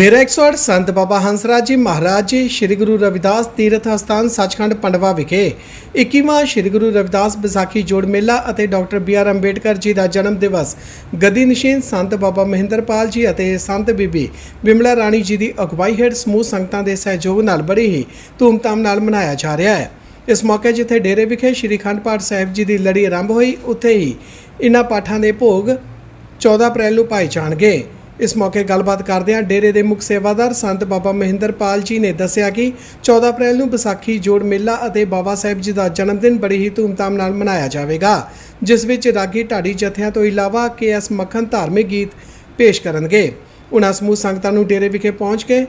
ਡੇਰਾ 108 ਸੰਤ ਬਾਬਾ ਹੰਸਰਾਜ ਜੀ ਮਹਾਰਾਜ ਜੀ ਸ੍ਰੀ ਗੁਰੂ ਰਵਿਦਾਸ ਤੀਰਥ ਅਸਥਾਨ ਸੱਚਖੰਡ ਪੰਡਵਾ ਵਿਖੇ 21ਵਾਂ ਸ੍ਰੀ ਗੁਰੂ ਰਵਿਦਾਸ ਵਿਸਾਖੀ ਜੋੜ ਮੇਲਾ ਅਤੇ doctor B R Ambedkar ji ਦਾ ਜਨਮ ਦਿਵਸ, ਗਦੀ ਨਸ਼ੀਨ ਸੰਤ ਬਾਬਾ ਮਹਿੰਦਰਪਾਲ ਜੀ ਅਤੇ ਸੰਤ ਬੀਬੀ ਬਿਮਲਾ ਰਾਣੀ ਜੀ ਦੀ ਅਗਵਾਈ ਹੇਠ ਸਮੂਹ ਸੰਗਤਾਂ ਦੇ ਸਹਿਯੋਗ ਨਾਲ ਬੜੀ ਹੀ ਧੂਮਧਾਮ ਨਾਲ ਮਨਾਇਆ ਜਾ ਰਿਹਾ ਹੈ। ਇਸ ਮੌਕੇ ਜਿੱਥੇ ਡੇਰੇ ਵਿਖੇ ਸ੍ਰੀ ਅਖੰਡ ਪਾਠ ਸਾਹਿਬ ਜੀ ਦੀ ਲੜੀ ਆਰੰਭ ਹੋਈ, ਉੱਥੇ ਹੀ ਇਨ੍ਹਾਂ ਪਾਠਾਂ ਦੇ ਭੋਗ 14 ਅਪ੍ਰੈਲ ਨੂੰ ਪਾਏ ਜਾਣਗੇ। ਇਸ ਮੌਕੇ ਗੱਲਬਾਤ ਕਰਦਿਆਂ ਡੇਰੇ ਦੇ ਮੁੱਖ ਸੇਵਾਦਾਰ ਸੰਤ ਬਾਬਾ ਮਹਿੰਦਰਪਾਲ ਜੀ ਨੇ ਦੱਸਿਆ ਕਿ 14 ਅਪ੍ਰੈਲ ਨੂੰ ਵਿਸਾਖੀ ਜੋੜ ਮੇਲਾ ਅਤੇ ਬਾਬਾ ਸਾਹਿਬ ਜੀ ਦਾ ਜਨਮ ਦਿਨ ਬੜੀ ਹੀ ਧੂਮਧਾਮ ਨਾਲ ਮਨਾਇਆ ਜਾਵੇਗਾ, ਜਿਸ ਵਿੱਚ ਰਾਗੀ ਢਾਡੀ ਜਥਿਆਂ ਤੋਂ ਇਲਾਵਾ ਕੇਐਸ ਮੱਖਣ ਧਾਰਮਿਕ ਗੀਤ ਪੇਸ਼ ਕਰਨਗੇ। ਉਨ੍ਹਾਂ ਸਮੂਹ ਸੰਗਤਾਂ ਨੂੰ ਡੇਰੇ ਵਿਖੇ ਪਹੁੰਚ ਕੇ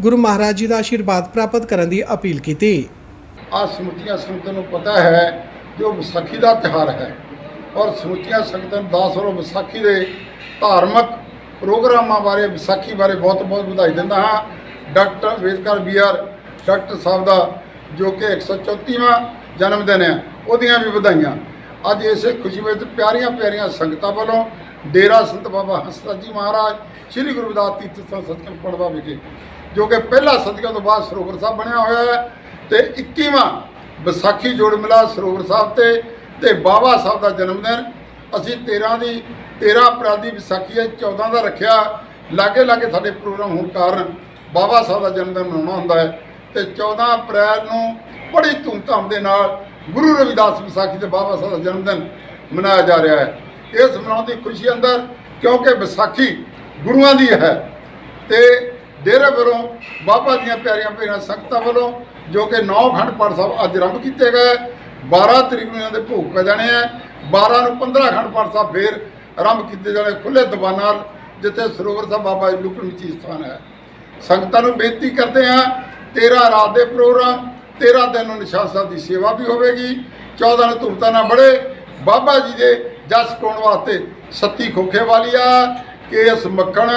ਗੁਰੂ ਮਹਾਰਾਜ ਜੀ ਦਾ ਆਸ਼ੀਰਵਾਦ ਪ੍ਰਾਪਤ ਕਰਨ ਦੀ ਅਪੀਲ ਕੀਤੀ। ਆ ਸਮੁੱਚੀਆਂ ਸੰਗਤਾਂ ਨੂੰ ਪਤਾ ਹੈ ਜੋ ਵਿਸਾਖੀ ਦਾ ਤਿਉਹਾਰ ਹੈ ਔਰ ਸਮੁੱਚੀਆਂ ਸੰਗਤਾਂ ਨੂੰ ਦਾਸ ਵੱਲੋਂ ਵਿਸਾਖੀ ਦੇ ਧਾਰਮਿਕ ਪ੍ਰੋਗਰਾਮਾਂ ਬਾਰੇ, ਵਿਸਾਖੀ ਬਾਰੇ ਬਹੁਤ ਬਹੁਤ ਵਧਾਈ ਦਿੰਦਾ ਹਾਂ। Doctor Ambedkar B R doctor ਸਾਹਿਬ ਦਾ, ਜੋ ਕਿ 134ਵਾਂ ਜਨਮ ਦਿਨ ਹੈ, ਉਹਦੀਆਂ ਵੀ ਵਧਾਈਆਂ। ਅੱਜ ਇਸੇ ਖੁਸ਼ੀ ਵਿੱਚ ਪਿਆਰੀਆਂ ਪਿਆਰੀਆਂ ਸੰਗਤਾਂ ਵੱਲੋਂ ਡੇਰਾ ਸੰਤ ਬਾਬਾ ਹੰਸਰਾਜ ਜੀ ਮਹਾਰਾਜ, ਸ੍ਰੀ ਗੁਰੂ ਰਵਿਦਾਸ ਤੀਰਥ ਸਥਾਨ ਸਤਿਗੁਰੂ ਪੜਵਾ ਵਿਖੇ, ਜੋ ਕਿ ਪਹਿਲਾ ਸਦੀਆਂ ਤੋਂ ਬਾਅਦ ਸਰੋਵਰ ਸਾਹਿਬ ਬਣਿਆ ਹੋਇਆ ਹੈ ਤੇ 21ਵਾਂ ਵਿਸਾਖੀ ਜੋੜ ਮਿਲਾ ਸਰੋਵਰ ਸਾਹਿਬ ਤੇ ਤੇ ਬਾਬਾ ਸਾਹਿਬ ਦਾ ਜਨਮ ਦਿਨ ਅਸੀਂ 13 ਦੀ 13 ਅਪ੍ਰੈਲ ਦੀ ਵਿਸਾਖੀ ਹੈ 14 ਦਾ ਰੱਖਿਆ। ਲਾਗੇ ਲਾਗੇ ਸਾਡੇ ਪ੍ਰੋਗਰਾਮ ਹੋਣ ਕਾਰਨ ਬਾਬਾ ਸਾਹਿਬ ਦਾ ਜਨਮ ਦਿਨ ਮਨਾਉਣਾ ਹੁੰਦਾ ਹੈ ਤੇ 14 ਅਪ੍ਰੈਲ ਨੂੰ ਬੜੀ ਧੂਮਧਾਮ ਦੇ ਨਾਲ ਗੁਰੂ ਰਵਿਦਾਸ ਵਿਸਾਖੀ ਤੇ ਬਾਬਾ ਸਾਹਿਬ ਦਾ ਜਨਮ ਦਿਨ ਮਨਾਇਆ ਜਾ ਰਿਹਾ ਹੈ। ਇਸ ਮਨਾਉਣ ਦੀ ਖੁਸ਼ੀ ਅੰਦਰ, ਕਿਉਂਕਿ ਵਿਸਾਖੀ ਗੁਰੂਆਂ ਦੀ ਹੈ ਤੇ ਡੇਰੇ ਵੱਲੋਂ ਬਾਬਾ ਦੀਆਂ ਪਿਆਰੀਆਂ ਪਿਆਰੀਆਂ ਸੰਗਤਾਂ ਵੱਲੋਂ ਜੋ ਕਿ ਨੌ ਖੰਡ ਪਾਠ ਸਾਹਿਬ ਅੱਜ ਆਰੰਭ ਕੀਤੇ ਗਏ। 12 ਤਰੀਕ ਨੂੰ ਇਹਨਾਂ ਦੇ ਭੋਗ ਪੈ ਜਾਣੇ ਆ। 12 ਨੂੰ 15 ਖੰਡ ਪਾਠ ਸਾਹਿਬ ਫੇਰ ਆਰੰਭ ਕੀਤੇ ਜਾਣੇ ਖੁੱਲੇ ਦੀਵਾਨਾਂ ਨਾਲ ਜਿੱਥੇ ਸਰੋਵਰ ਸਾਹਿਬ ਬਾਬਾ ਜੀ ਲੁਕਣ ਵਿੱਚ ਸਥਾਨ ਹੈ। ਸੰਗਤਾਂ ਨੂੰ ਬੇਨਤੀ ਕਰਦੇ ਹਾਂ 13 ਰਾਤ ਦੇ ਪ੍ਰੋਗਰਾਮ 13 ਦਿਨ ਨੂੰ ਨਿਸ਼ਾਨ ਸਾਹਿਬ ਦੀ ਸੇਵਾ ਵੀ ਹੋਵੇਗੀ। 14 ਨੂੰ ਧੂਮਤਾ ਨਾਲ ਬੜੇ ਬਾਬਾ ਜੀ ਦੇ ਜਸ ਪਾਉਣ ਵਾਸਤੇ ਸੱਤੀ ਖੋਖੇ ਵਾਲੀਆ ਕੇਸ ਮੱਖਣ,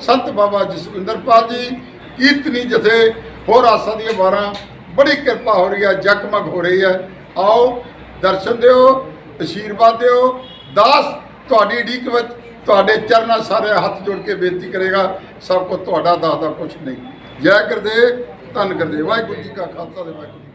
ਸੰਤ ਬਾਬਾ ਜਸਵਿੰਦਰਪਾਲ ਜੀ, ਕੀਰਤਨੀ ਜਥੇ ਹੋਰ ਆਸਾਂ ਦੀਆਂ ਵਾਰਾਂ। ਬੜੀ ਕਿਰਪਾ ਹੋ ਰਹੀ ਹੈ ਜਗਮਗ ਹੋ ਰਹੀ ਹੈ ਆਓ, ਦਰਸ਼ਨ ਦਿਓ ਆਸ਼ੀਰਵਾਦ ਦਿਓ। ਦਾਸ ਤੁਹਾਡੀ ਢੀਕ ਵਿੱਚ ਤੁਹਾਡੇ ਚਰਨਾਂ ਸਾਰੇ ਹੱਥ ਜੋੜ ਕੇ ਬੇਨਤੀ ਕਰੇਗਾ, ਸਭ ਕੋ ਤੁਹਾਡਾ, ਦਾਸ ਦਾ ਕੁਝ ਨਹੀਂ। ਜੈ ਗੁਰਦੇਵ, ਧੰਨ ਗੁਰਦੇਵ। ਵਾਹਿਗੁਰੂ ਜੀ ਕਾ ਖਾਲਸਾ ਤੇ ਵਾਹਿਗੁਰੂ ਜੀ